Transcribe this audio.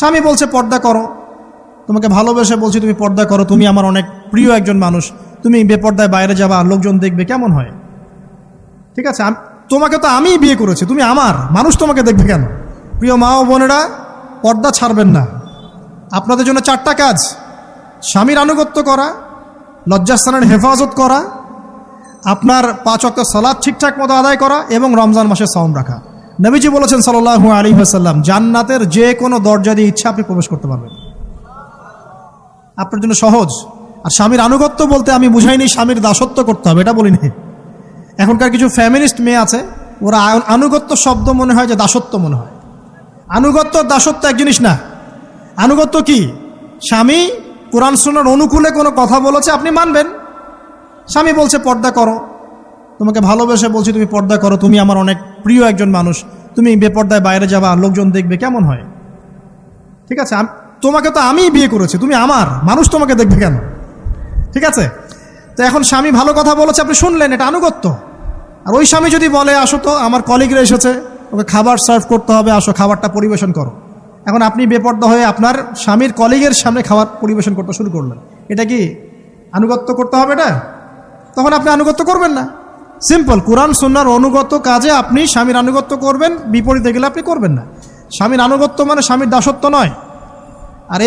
স্বামী বলছে, পর্দা করো। তোমাকে ভালোবেসে বলছি, তুমি পর্দা করো। তুমি আমার অনেক প্রিয় একজন মানুষ। তুমি বেপর্দায় বাইরে যাবা, লোকজন দেখবে। কেমন হয়? ঠিক আছে তোমাকে তো আমিই বিয়ে করেছি। তুমি আমার। মানুষ তোমাকে দেখবে কেন? প্রিয় মা ও বোনেরা, পর্দা ছাড়বেন না। আপনাদের জন্য চারটা কাজ। স্বামীর আনুগত্য করা, লজ্জাস্থানের হেফাজত করা, আপনার পাঁচ অক্ট সালাদ ঠিকঠাক মতো আদায় করা এবং রমজান মাসে সাউন্ড রাখা। নবীজি বলেছেন সাল্লাহ আলী হাসাল্লাম জান্নাতের যে কোনো দরজা দিয়ে ইচ্ছা আপনি প্রবেশ করতে পারবেন। আপনার জন্য সহজ। আর স্বামীর আনুগত্য বলতে আমি বুঝাইনি, স্বামীর দাসত্ব করতে হবে, এটা বলিনি। এখনকার কিছু ফ্যামিলিস্ট মেয়ে আছে, ওরা আনুগত্য শব্দ মনে হয় যে দাসত্ব মনে হয়। আনুগত্য দাসত্ব এক জিনিস না। আনুগত্য কি? স্বামী কোরআন সুন্নার অনুকূলে কোনো কথা বলেছে, আপনি মানবেন। স্বামী বলছে, পর্দা করো। তোমাকে ভালোবেসে বলছি, তুমি পর্দা করো। তুমি আমার অনেক প্রিয় একজন মানুষ। তুমি বেপর্দায় বাইরে যাবা, লোকজন দেখবে, কেমন হয়? ঠিক আছে? তোমাকে তো আমিই বিয়ে করেছি, তুমি আমার। মানুষ তোমাকে দেখবে কেন? ঠিক আছে? তো এখন স্বামী ভালো কথা বলেছে, আপনি শুনলেন, এটা আনুগত্য। আর ওই স্বামী যদি বলে, আসো তো, আমার কলিগরা এসেছে, ওকে খাবার সার্ভ করতে হবে, আসো, খাবারটা পরিবেশন করো। এখন আপনি বেপর্দা হয়ে আপনার স্বামীর কলিগের সামনে খাবার পরিবেশন করতে শুরু করলেন। এটা কি আনুগত্য করতে হবে এটা? তখন আপনি আনুগত্য করবেন না। সিম্পল কোরআন সন্ন্যার অনুগত কাজে আপনি স্বামীর আনুগত্য করবেন, বিপরীতে গেলে আপনি করবেন না। স্বামীর আনুগত্য মানে স্বামীর দাসত্ব নয়। আর